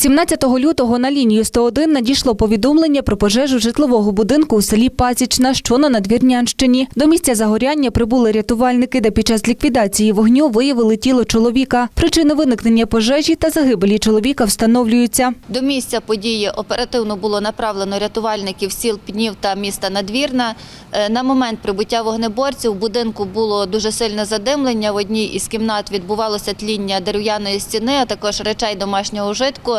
17 лютого на лінію 101 надійшло повідомлення про пожежу житлового будинку у селі Пасічна, що на Надвірнянщині. До місця загоряння прибули рятувальники, де під час ліквідації вогню виявили тіло чоловіка. Причини виникнення пожежі та загибелі чоловіка встановлюються. До місця події оперативно було направлено рятувальників сіл Пнів та міста Надвірна. Е, На момент прибуття вогнеборців у будинку було дуже сильне задимлення. В одній із кімнат відбувалося тління дерев'яної стіни, а також речей домашнього ужитку.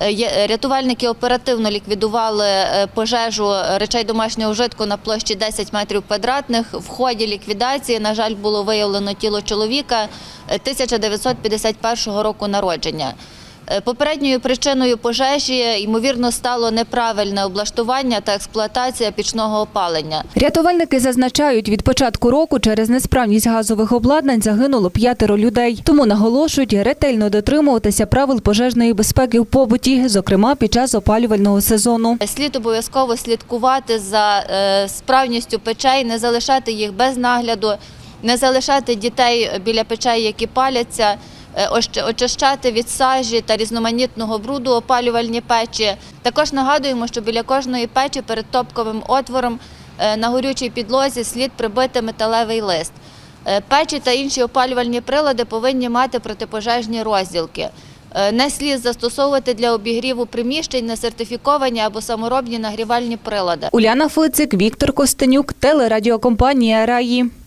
Е, є- Рятувальники оперативно ліквідували е, пожежу речей домашнього житку на площі 10 метрів квадратних. В ході ліквідації, на жаль, було виявлено тіло чоловіка е, 1951 року народження. Е, Попередньою причиною пожежі, ймовірно, стало неправильне облаштування та експлуатація пічного опалення. Рятувальники зазначають, від початку року через несправність газових обладнань загинуло п'ятеро людей. Тому наголошують ретельно дотримуватися правил пожежної безпеки в побуті, зокрема під час опалювального сезону. Слід обов'язково слідкувати за е, справністю печей, не залишати їх без нагляду, не залишати дітей біля печей, які паляться, очищати від сажі та різноманітного бруду опалювальні печі. Також нагадуємо, що біля кожної печі перед топковим отвором е, на горючій підлозі слід прибити металевий лист. Е, Печі та інші опалювальні прилади повинні мати протипожежні розділки. Е, Не слід застосовувати для обігріву приміщень несертифіковані або саморобні нагрівальні прилади. Уляна Фицик, Віктор Костенюк, телерадіокомпанія Раї.